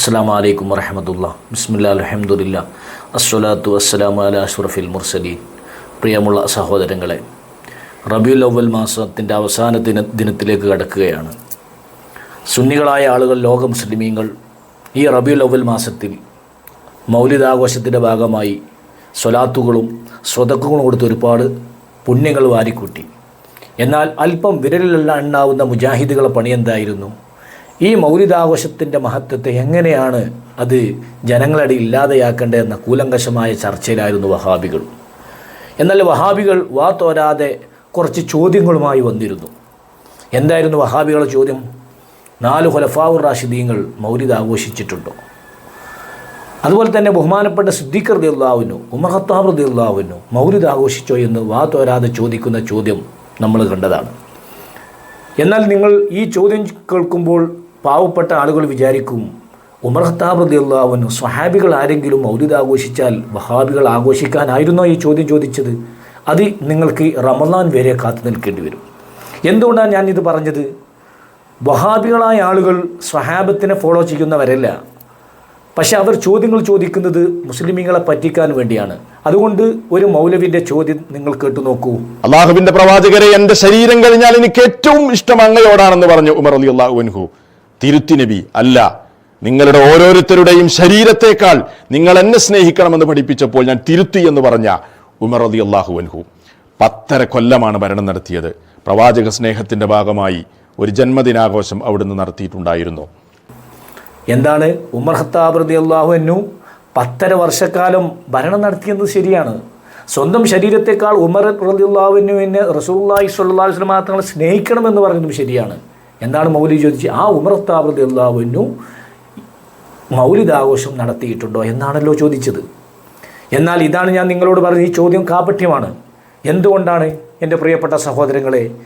അസ്സാം വലൈക്കും വറഹമത്തുള്ള ബിസ്മില്ലാ അലഹമുല്ല അസ്വലാത്തു വസ്സലാമു അല അഷ്റഫിൽ മുർസലീൻ. പ്രിയമുള്ള സഹോദരങ്ങളെ റബിയുൽ അവൽ മാസത്തിന്റെ അവസാന ദിന ദിനത്തിലേക്ക് കടക്കുകയാണ്. സുന്നികളായ ആളുകൾ ലോക മുസ്ലിമീങ്ങൾ ഈ റബിയുൽ അവൽ മാസത്തിൽ മൗലിദാഘോഷത്തിന്റെ ഭാഗമായി സ്വലാത്തുകളും സ്വതക്കുകളും കൊടുത്ത് ഒരുപാട് പുണ്യങ്ങൾ വാരിക്കൂട്ടി. എന്നാൽ അല്പം വിരലിലെല്ലാം എണ്ണാവുന്ന മുജാഹിദുകളെ പണി എന്തായിരുന്നു? ഈ മൗലികാഘോഷത്തിന്റെ മഹത്വത്തെ എങ്ങനെയാണ് അത് ജനങ്ങളുടെ ഇല്ലാതെയാക്കേണ്ടതെന്ന കൂലങ്കശമായ ചർച്ചയിലായിരുന്നു വഹാബികൾ. എന്നാൽ വഹാബികൾ വാ തോരാതെ കുറച്ച് ചോദ്യങ്ങളുമായി വന്നിരുന്നു. എന്തായിരുന്നു വഹാബികളുടെ ചോദ്യം? നാല് ഹുലഫാവുർ റാഷിദീങ്ങൾ മൗലിദ് ആഘോഷിച്ചിട്ടുണ്ടോ അതുപോലെ തന്നെ ബഹുമാനപ്പെട്ട സിദ്ദീഖർ റദിയുള്ളാവിനു ഉമർ ഖത്താബ് റദിയുള്ളാവിനു മൗലിദ് ആഘോഷിച്ചോ എന്ന് വാ തോരാതെ ചോദിക്കുന്ന ചോദ്യം നമ്മൾ കണ്ടതാണ്. എന്നാൽ നിങ്ങൾ ഈ ചോദ്യം കേൾക്കുമ്പോൾ പാവപ്പെട്ട ആളുകൾ വിചാരിക്കും ഉമർ ഖത്താബ് റദിയുള്ളാവിനു സ്വഹാബികൾ ആരെങ്കിലും മൗലിദ് ആഘോഷിച്ചാൽ വഹാബികൾ ആഘോഷിക്കാനായിരുന്നോ ഈ ചോദ്യം ചോദിച്ചത്? അത് നിങ്ങൾക്ക് റമദാൻ വരെ കാത്തു നിൽക്കേണ്ടി വരും. എന്തുകൊണ്ടാണ് ഞാനിത് പറഞ്ഞത്? വഹാബികളായ ആളുകൾ സ്വഹാബത്തിനെ ഫോളോ ചെയ്യുന്നവരല്ല. പക്ഷെ അവർ ചോദ്യങ്ങൾ ചോദിക്കുന്നത് മുസ്ലിമീങ്ങളെ പറ്റിക്കാൻ വേണ്ടിയാണ്. അതുകൊണ്ട് ഒരു മൗലവിന്റെ ചോദ്യം നിങ്ങൾ കേട്ടു നോക്കൂ. അള്ളാഹുവിന്റെ പ്രവാചകരെ എന്റെ ശരീരം കഴിഞ്ഞാൽ എനിക്ക് ഏറ്റവും ഇഷ്ടം അങ്ങയോടാണെന്ന് പറഞ്ഞു ഉമർ അലി അള്ളാഹുൻഹു തിരുത്തി നബി അല്ല. നിങ്ങളുടെ ഓരോരുത്തരുടെയും ശരീരത്തെക്കാൾ നിങ്ങൾ എന്നെ സ്നേഹിക്കണമെന്ന് പഠിപ്പിച്ചപ്പോൾ ഞാൻ തിരുത്തി എന്ന് പറഞ്ഞ ഉമർ അലി അള്ളാഹുവൻഹു പത്തര കൊല്ലമാണ് ഭരണം നടത്തിയത്. പ്രവാചക സ്നേഹത്തിന്റെ ഭാഗമായി ഒരു ജന്മദിനാഘോഷം അവിടുന്ന് നടത്തിയിട്ടുണ്ടായിരുന്നു. എന്താണ് ഉമർ ഹത്താബ് റതി അള്ളാഹു അന്നു പത്തര വർഷക്കാലം ഭരണം നടത്തിയെന്ന് ശരിയാണ്. സ്വന്തം ശരീരത്തെക്കാൾ ഉമർ റതി അള്ളാഹുവിനുവിനെ റസൂല്ലായി സ്വല്ലാ വസ്ലം തങ്ങളെ സ്നേഹിക്കണമെന്ന് പറയുന്നതും ശരിയാണ്. എന്താണ് മൗലി ചോദിച്ചത് ആ ഉമർ ഖത്താബ് റതി അള്ളാഹുവിനു മൗലിദാഘോഷം നടത്തിയിട്ടുണ്ടോ എന്നാണല്ലോ ചോദിച്ചത്. എന്നാൽ ഇതാണ് ഞാൻ നിങ്ങളോട് പറഞ്ഞ ഈ ചോദ്യം കാപട്യമാണ്. എന്തുകൊണ്ടാണ് എന്റെ പ്രിയപ്പെട്ട സഹോദരങ്ങളെ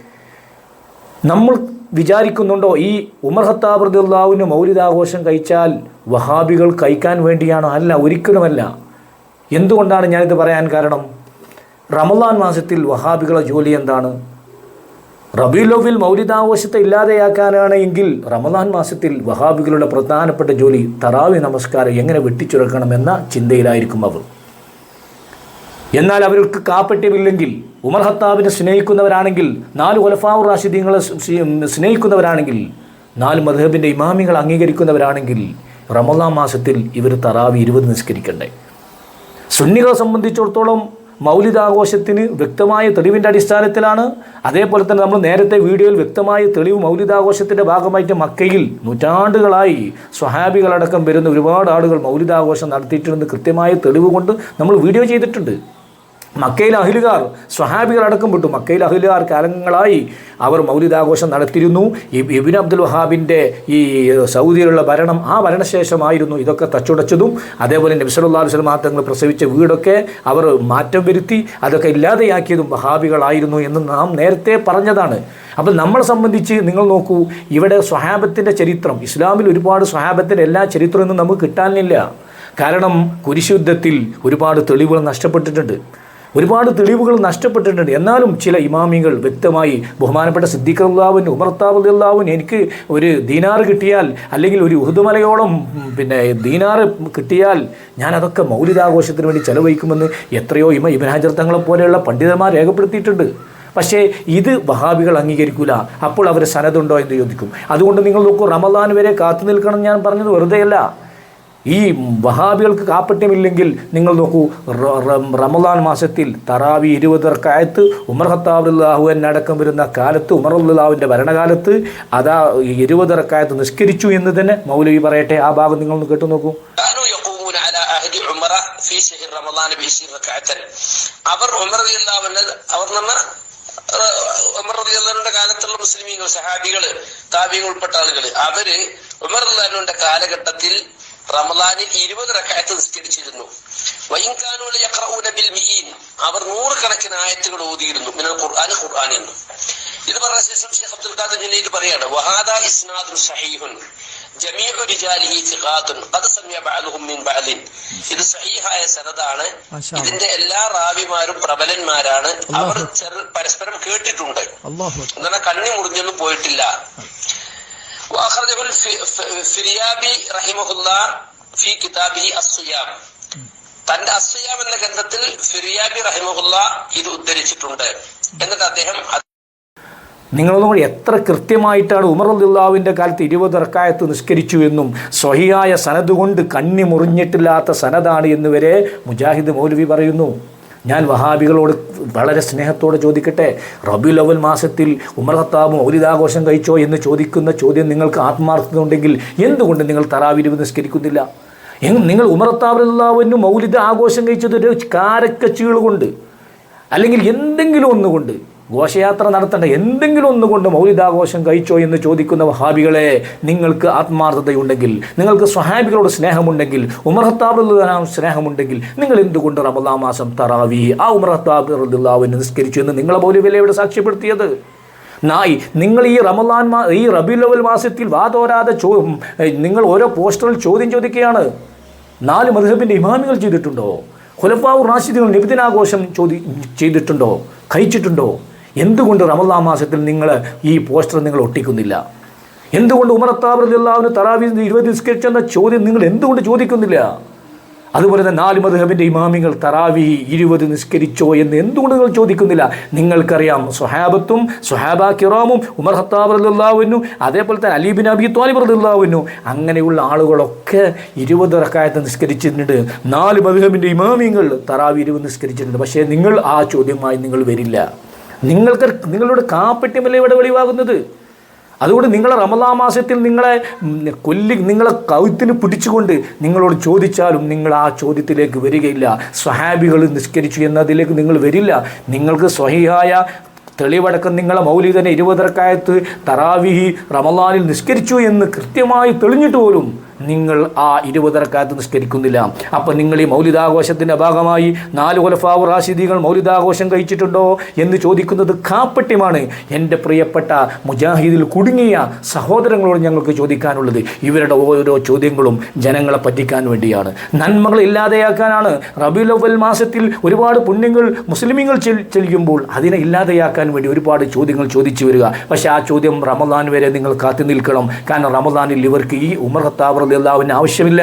നമ്മൾ വിചാരിക്കുന്നുണ്ടോ ഈ ഉമർ ഹത്താബ് റദിയുള്ളാവിന് മൗലിദാഘോഷം കഴിച്ചാൽ വഹാബികൾ കഴിക്കാൻ വേണ്ടിയാണോ? അല്ല ഒരിക്കലുമല്ല. എന്തുകൊണ്ടാണ് ഞാനിത് പറയാൻ കാരണം? റമദാൻ മാസത്തിൽ വഹാബികളുടെ ജോലി എന്താണ്? റബീലോവിൽ മൗലിദാഘോഷത്തെ ഇല്ലാതെയാക്കാനാണ് എങ്കിൽ റമദാൻ മാസത്തിൽ വഹാബികളുടെ പ്രധാനപ്പെട്ട ജോലി തറാവി നമസ്കാരം എങ്ങനെ വെട്ടിച്ചുരക്കണമെന്ന ചിന്തയിലായിരിക്കും അവർ. എന്നാൽ അവർക്ക് കാപ്പറ്റ്യമില്ലെങ്കിൽ ഉമർ ഹത്താബിനെ സ്നേഹിക്കുന്നവരാണെങ്കിൽ നാല് ഒലഫാവ് റാഷിദീങ്ങളെ സ്നേഹിക്കുന്നവരാണെങ്കിൽ നാല് മധബിന്റെ ഇമാമികൾ അംഗീകരിക്കുന്നവരാണെങ്കിൽ റമദാൻ മാസത്തിൽ ഇവർ തറാവി ഇരുപത് നിസ്കരിക്കണ്ടേ. സുന്നികളെ സംബന്ധിച്ചിടത്തോളം മൗലിദാഘോഷത്തിന് വ്യക്തമായ തെളിവിന്റെ അടിസ്ഥാനത്തിലാണ്. അതേപോലെ തന്നെ നമ്മൾ നേരത്തെ വീഡിയോയിൽ വ്യക്തമായ തെളിവ് മൗലിതാഘോഷത്തിന്റെ ഭാഗമായിട്ട് മക്കയിൽ നൂറ്റാണ്ടുകളായി സ്വഹാബികളടക്കം വരുന്ന ഒരുപാട് ആളുകൾ മൗലിതാഘോഷം നടത്തിയിട്ടുണ്ടെന്ന് കൃത്യമായ തെളിവ് കൊണ്ട് നമ്മൾ വീഡിയോ ചെയ്തിട്ടുണ്ട്. മക്കയിൽ അഹിലുകാർ സ്വഹാബികൾ അടക്കം വിട്ടു മക്കയിൽ അഹിലുകാർ കാലങ്ങളായി അവർ മൗലിദാഘോഷം നടത്തിയിരുന്നു. ഈ ബിബിൻ അബ്ദുൽ വഹാബിന്റെ ഈ സൗദിയിലുള്ള ഭരണം ആ ഭരണശേഷമായിരുന്നു ഇതൊക്കെ തച്ചുടച്ചതും. അതേപോലെ നബ്സലുല്ലാ വസ്ലം തങ്ങൾ പ്രസവിച്ച വീടൊക്കെ അവർ മാറ്റം വരുത്തി അതൊക്കെ ഇല്ലാതെയാക്കിയതും വഹാബികളായിരുന്നു എന്ന് നാം നേരത്തെ പറഞ്ഞതാണ്. അപ്പോൾ നമ്മളെ സംബന്ധിച്ച് നിങ്ങൾ നോക്കൂ ഇവിടെ സ്വഹാബത്തിന്റെ ചരിത്രം ഇസ്ലാമിൽ ഒരുപാട് സ്വഹാബത്തിന്റെ എല്ലാ ചരിത്രമൊന്നും നമുക്ക് കിട്ടാനില്ല. കാരണം കുരിശുദ്ധത്തിൽ ഒരുപാട് തെളിവുകൾ നഷ്ടപ്പെട്ടിട്ടുണ്ട്. ഒരുപാട് തെളിവുകൾ നഷ്ടപ്പെട്ടിട്ടുണ്ട്. എന്നാലും ചില ഇമാമികൾ വ്യക്തമായി ബഹുമാനപ്പെട്ട ഉമർത്താബ് അള്ളാവിൻ എനിക്ക് ഒരു ദീനാർ കിട്ടിയാൽ അല്ലെങ്കിൽ ഒരു ഉഹുദുമലയോളം പിന്നെ ദീനാർ കിട്ടിയാൽ ഞാൻ അതൊക്കെ മൗലികാഘോഷത്തിന് വേണ്ടി ചെലവഴിക്കുമെന്ന് എത്രയോ ഇമ ഇബൻ തങ്ങളെ പോലെയുള്ള പണ്ഡിതന്മാർ രേഖപ്പെടുത്തിയിട്ടുണ്ട്. പക്ഷേ ഇത് വഹാബികൾ അംഗീകരിക്കില്ല അപ്പോൾ അവർ സനതുണ്ടോ എന്ന് ചോദിക്കും. അതുകൊണ്ട് നിങ്ങൾ നോക്കൂ റമദാൻ വരെ കാത്തു നിൽക്കണം ഞാൻ പറഞ്ഞത് വെറുതെയല്ല. ഈ വഹാബികൾക്ക് കാപ്പറ്റ്യമില്ലെങ്കിൽ നിങ്ങൾ നോക്കൂ റമദാൻ മാസത്തിൽ തറാവി ഇരുപതർക്കായത്ത് ഉമർ ഹത്താബുല്ലാഹുവിൻ അടക്കം വരുന്ന കാലത്ത് ഉമർ അള്ളാഹുവിന്റെ ഭരണകാലത്ത് അതാ ഇരുപതർക്കായത്ത് നിഷ്കരിച്ചു എന്ന് തന്നെ മൗലവി പറയട്ടെ. ആ ഭാഗം നിങ്ങളൊന്ന് കേട്ടു നോക്കൂ. അവർ ഉമർ കാലത്തുള്ള മുസ്ലിമീങ്ങൾ സഹാബികൾ താബികൾ ഉൾപ്പെട്ട ആളുകൾ അവർ ഉമർ കാലഘട്ടത്തിൽ റമദാനിൽ ഇരുപത് റക്കായത്ത് നിസ്കരിച്ചിരുന്നു. അവർ നൂറുകണക്കിന് ആയത്തുകൾ ഓതിയിരുന്നു. മിനൽ ഖുർആൻ ഖുർആൻ എന്ന്. ഇത് പറഞ്ഞ ശേഷം ഷെയ്ഖ് അബ്ദുൽ ഖാദർ ജില്ലയിൽ പറയാണ്. വഹാദ ഇസ്നാദുൻ സഹീഹുൻ. ജമീഉ റിജാലിഹി സിഖാത്തുൻ ഖദ് സമിയ ബഅദുഹും മിൻ ബഅദിൻ. ഇത് സഹീഹായ സനദാണ്. ഇതിന്റെ എല്ലാ റാവിമാരും പ്രബലന്മാരാണ്. അവർ പരസ്പരം കേട്ടിട്ടുണ്ട്. എന്നാൽ കണ്ണി മുറിഞ്ഞൊന്നും പോയിട്ടില്ല. ഫിരിയാബി റഹിമഹുല്ല ഫി കിതാബി അസുയാം തന്റെ അസുയാം എന്ന ഗ്രന്ഥത്തിൽ ഫിരിയാബി റഹിമഹുല്ല ഇത് ഉദ്ധരിച്ചിട്ടുണ്ട്. എന്നിട്ട് അദ്ദേഹം നിങ്ങളൊന്നും കൂടി എത്ര കൃത്യമായിട്ടാണ് ഉമർ അബ്ദുല്ലാവിന്റെ കാലത്ത് ഇരുപത് ഇറക്കായത്ത് നിഷ്കരിച്ചു എന്നും സ്വഹിയായ സനദ് കൊണ്ട് കണ്ണി മുറിഞ്ഞിട്ടില്ലാത്ത സനദാണ് എന്നവരെ മുജാഹിദ് മൗലവി പറയുന്നു. ഞാൻ വഹാബികളോട് വളരെ സ്നേഹത്തോടെ ചോദിക്കട്ടെ? റബിയുൽ അവൽ മാസത്തിൽ ഉമർ ഖത്താബ് മൗലിദാഘോഷം കഴിച്ചോ എന്ന് ചോദിക്കുന്ന ചോദ്യം നിങ്ങൾക്ക് ആത്മാർത്ഥത ഉണ്ടെങ്കിൽ എന്തുകൊണ്ട് നിങ്ങൾ തറാവിരിവ് നിസ്കരിക്കുന്നില്ല? നിങ്ങൾ ഉമർ മൗലിത ആഘോഷം കഴിച്ചത് ഒരു കാരക്കച്ചുകൾ കൊണ്ട് അല്ലെങ്കിൽ എന്തെങ്കിലും ഒന്നുകൊണ്ട്? ഘോഷയാത്ര നടത്തേണ്ട എന്തെങ്കിലും ഒന്നുകൊണ്ട് മൗലിതാഘോഷം കഴിച്ചോ എന്ന് ചോദിക്കുന്ന വഹാബികളെ നിങ്ങൾക്ക് ആത്മാർത്ഥതയുണ്ടെങ്കിൽ നിങ്ങൾക്ക് സ്വഹാബികളോട് സ്നേഹമുണ്ടെങ്കിൽ ഉമർ ഹത്താബ് സ്നേഹമുണ്ടെങ്കിൽ നിങ്ങൾ എന്തുകൊണ്ട് റമദാ മാസം തറാവി? ആ ഉമർ ഹത്താബ് നിസ്കരിച്ചു എന്ന് നിങ്ങളെ മൗലവിലെ ഇവിടെ സാക്ഷ്യപ്പെടുത്തിയത്? നായി നിങ്ങൾ ഈ റമദാൻ മാ ഈ റബിലവൽ മാസത്തിൽ വാതോരാതെ ചോ നിങ്ങൾ ഓരോ പോസ്റ്ററിൽ ചോദ്യം ചോദിക്കുകയാണ്. നാല് മധുഹബിന്റെ ഇമാമികൾ ചെയ്തിട്ടുണ്ടോ? ഖുലഫാവു റാഷിദുകൾ നിബിദിനാഘോഷം ചോദി ചെയ്തിട്ടുണ്ടോ? കഴിച്ചിട്ടുണ്ടോ? എന്തുകൊണ്ട് റമദാ മാസത്തിൽ നിങ്ങൾ ഈ പോസ്റ്റർ നിങ്ങൾ ഒട്ടിക്കുന്നില്ല? എന്തുകൊണ്ട് ഉമർ അത്താബ് തറാവി ഇരുപത് നിസ്കരിച്ചെന്ന ചോദ്യം നിങ്ങൾ എന്തുകൊണ്ട് ചോദിക്കുന്നില്ല? അതുപോലെ തന്നെ നാല് മധുഹബിന്റെ ഇമാമിങ്ങൾ തറാവി ഇരുപത് നിസ്കരിച്ചോ എന്ന് എന്തുകൊണ്ട് നിങ്ങൾ ചോദിക്കുന്നില്ല? നിങ്ങൾക്കറിയാം സുഹാബത്തും സുഹാബ കിറാമും ഉമർ ഹത്താബ് റല്ലാവുന്നു അതേപോലെ തന്നെ അലീബിൻ അബി ത്വാലിബ് റല്ലാവുന്നു അങ്ങനെയുള്ള ആളുകളൊക്കെ ഇരുപത് റക്കായത്ത് നിസ്കരിച്ചിട്ടുണ്ട്. നാല് മധുഹബിന്റെ ഇമാമിങ്ങൾ തറാവി ഇരുപത് നിസ്കരിച്ചിട്ടുണ്ട്. പക്ഷേ നിങ്ങൾ ആ ചോദ്യമായി നിങ്ങൾ വരില്ല. നിങ്ങൾക്ക് നിങ്ങളുടെ കാപ്പറ്റ്യമല്ലേ ഇവിടെ വെളിവാകുന്നത്. അതുകൊണ്ട് നിങ്ങളെ റമദാ മാസത്തിൽ നിങ്ങളെ കൊല്ലി നിങ്ങളെ കൗത്തിന് പിടിച്ചുകൊണ്ട് നിങ്ങളോട് ചോദിച്ചാലും നിങ്ങൾ ആ ചോദ്യത്തിലേക്ക് വരികയില്ല. സ്വഹാബികൾ നിസ്കരിച്ചു എന്നതിലേക്ക് നിങ്ങൾ വരില്ല. നിങ്ങൾക്ക് സ്വഹിഹായ തെളിവടക്കം നിങ്ങളെ മൗലികനെ ഇരുപതരക്കായത്ത് തറാവിഹി റമദാനിൽ നിഷ്കരിച്ചു എന്ന് കൃത്യമായി തെളിഞ്ഞിട്ട് പോലും നിങ്ങൾ ആ ഇരുപതരക്കാലത്ത് നിഷ്കരിക്കുന്നില്ല അപ്പം നിങ്ങൾ ഈ മൗലിതാഘോഷത്തിന്റെ ഭാഗമായി നാല് കൊലഫാവ് റാഷിദികൾ മൗലിതാഘോഷം കഴിച്ചിട്ടുണ്ടോ എന്ന് ചോദിക്കുന്നത് കാപ്പട്യമാണ്. എന്റെ പ്രിയപ്പെട്ട മുജാഹിദിൽ കുടുങ്ങിയ സഹോദരങ്ങളോട് ഞങ്ങൾക്ക് ചോദിക്കാനുള്ളത്. ഇവരുടെ ഓരോ ചോദ്യങ്ങളും ജനങ്ങളെ പറ്റിക്കാൻ വേണ്ടിയാണ്. നന്മകൾ ഇല്ലാതെയാക്കാനാണ്. റബി അവൽ മാസത്തിൽ ഒരുപാട് പുണ്യങ്ങൾ മുസ്ലിമീങ്ങൾ ചെല്ലുമ്പോൾ അതിനെ ഇല്ലാതെയാക്കാൻ വേണ്ടി ഒരുപാട് ചോദ്യങ്ങൾ ചോദിച്ചു വരിക. പക്ഷേ ആ ചോദ്യം റമദാൻ വരെ നിങ്ങൾ കാത്തു നിൽക്കണം. കാരണം റമദാനിൽ ഇവർക്ക് ഈ ഉമർ റളിയല്ലാഹുവിന് ആവശ്യമില്ല.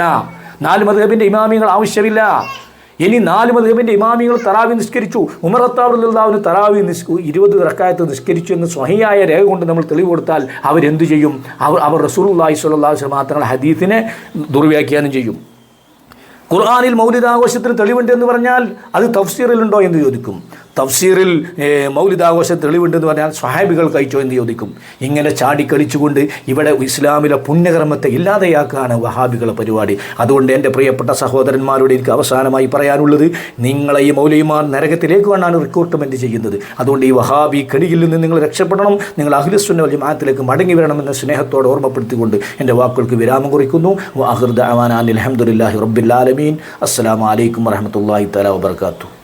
നാല് മധുഹബിന്റെ ഇമാമികൾ ആവശ്യമില്ല. ഇനി നാല് മധുഹബിന്റെ ഇമാമികൾ തറാവി നിഷ്കരിച്ചു ഉമർ അത്താബ് അള്ളാഹുവിന് തറാവി നിസ് ഇരുപത് റക്കായത്ത് നിഷ്കരിച്ചു എന്ന് സ്വഹിയായ രേഖ കൊണ്ട് നമ്മൾ തെളിവ് കൊടുത്താൽ അവരെന്തു ചെയ്യും? അവർ അവർ റസൂലുള്ളാഹി സ്വല്ലല്ലാഹു അലൈഹി വസല്ലം തങ്ങളുടെ ഹദീസിനെ ദുർവ്യാഖ്യാനം ചെയ്യും. ഖുർആാനിൽ മൗലിദാഘോഷത്തിന് തെളിവുണ്ട് എന്ന് പറഞ്ഞാൽ അത് തഫ്സീറിലുണ്ടോ എന്ന് ചോദിക്കും. തഫ്സീറിൽ മൗലിദാഘോഷം തെളിവുണ്ടെന്ന് പറഞ്ഞാൽ സ്വഹാബികൾ കഴിച്ചോ എന്ന് ചോദിക്കും. ഇങ്ങനെ ചാടിക്കളിച്ചുകൊണ്ട് ഇവിടെ ഇസ്ലാമിലെ പുണ്യകർമ്മത്തെ ഇല്ലാതെയാക്കുകയാണ് വഹാബികളെ പരിപാടി. അതുകൊണ്ട് എന്റെ പ്രിയപ്പെട്ട സഹോദരന്മാരോട് എനിക്ക് അവസാനമായി പറയാനുള്ളത് നിങ്ങളെ ഈ മൗലിമാർ നരകത്തിലേക്ക് വേണമാണ് റിക്രൂട്ട്മെന്റ് ചെയ്യുന്നത്. അതുകൊണ്ട് ഈ വഹാബി കെണിയിൽ നിന്ന് നിങ്ങൾ രക്ഷപ്പെടണം നിങ്ങൾ അഖിലുസുന്ന ജമാഅത്തിലേക്ക് മടങ്ങി വരണമെന്ന് സ്നേഹത്തോടെ ഓർമ്മപ്പെടുത്തിക്കൊണ്ട് എന്റെ വാക്കുകൾക്ക് വിരാമം കുറിക്കുന്നു. അഹൃദ് അവാനാൻ അലഹമുല്ലാഹി റബ്ബിൽ ആലമീൻ. അസ്സലാമു അലൈക്കും വറഹമത്തല്ലാഹി തല വബർക്കാത്തു